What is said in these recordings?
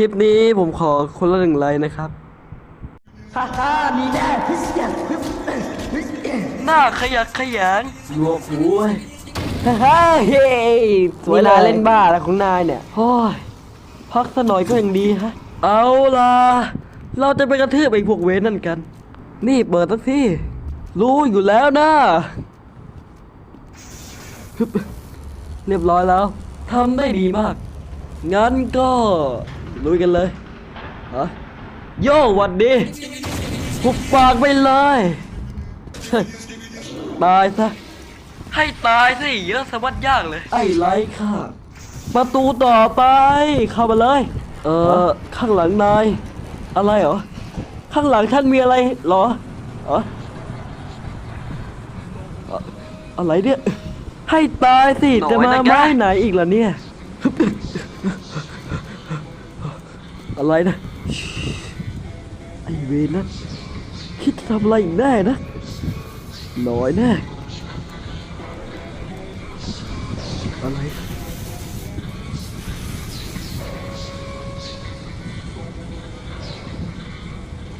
คลิปนี้ผมขอคนละหนึ่งไลค์นะครับฮ่าฮ่านี่แน่ฮิสยาฮิสหน้าขยักขยันยัวกูเว้ยฮ่าฮ่าเฮ้ยสวยเวเลลายเล่นบ้าแล้วของนายเนี่ยโอ้ยพักสักหน่อยก็ยังดีฮะ เอาล่ะ เราจะไปกระทืบไอ้พวกเวนนั่นกัน นี่เปิดสักทีรู้อยู่แล้วนะฮึบเรียบร้อยแล้วทำได้ดีมาก งั้นก็ ลุยกันเลยฮะโย่หวัดดีหุบปากไปเลยเฮ้ยตายซะ ให้ตายสิเยอะสวัสดยากเลย ไอ้ไรค่ะ ประตูต่อไป เข้ามาเลย เออข้างหลังนาย อะไรเหรอ ข้างหลังท่านมีอะไรเหรอเออเอ่ออะไรเนี่ย ให้ตายสิ จะมาไม้ไหนอีกล่ะเนี่ย อะไรนะไอเวรนะคิดจะทำอะไรอีกแน่นะน่อยแน่อะไร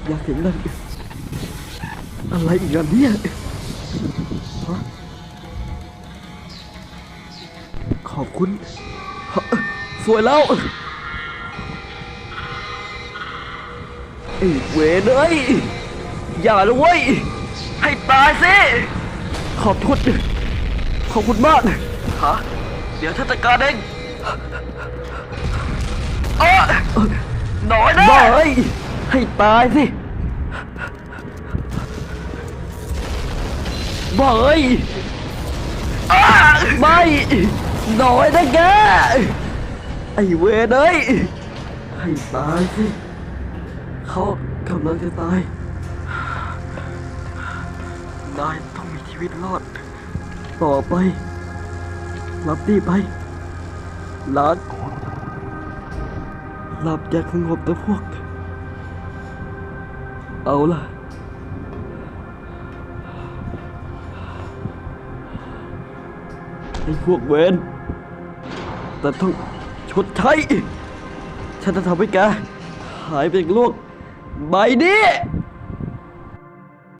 อยากเห็นนั่นอะไรอีกอันเนี่ยฮะขอบคุณสวยแล้ว ไอ้เวรเอ้ยอย่าเลยเว้ยให้ตายสิขอบคุณขอบคุณมากฮะเดี๋ยวท่านจัดการเองเอ้อหน่อยนะบ้าเอ้ยให้ตายสิบ้าเอ้ยอ้าไม่หน่อยนะแกไอ้เวรเอ้ยให้ตายสิ เขากำลังจะตาย นายต้องมีชีวิตรอด ต่อไป รับดีไปลาก่อนหลับอย่างสงบนะพวก เอาล่ะไอ้พวกเวนแต่ต้องชดใช้ ฉันจะทำให้แกหายไปจากโลก ใบนี้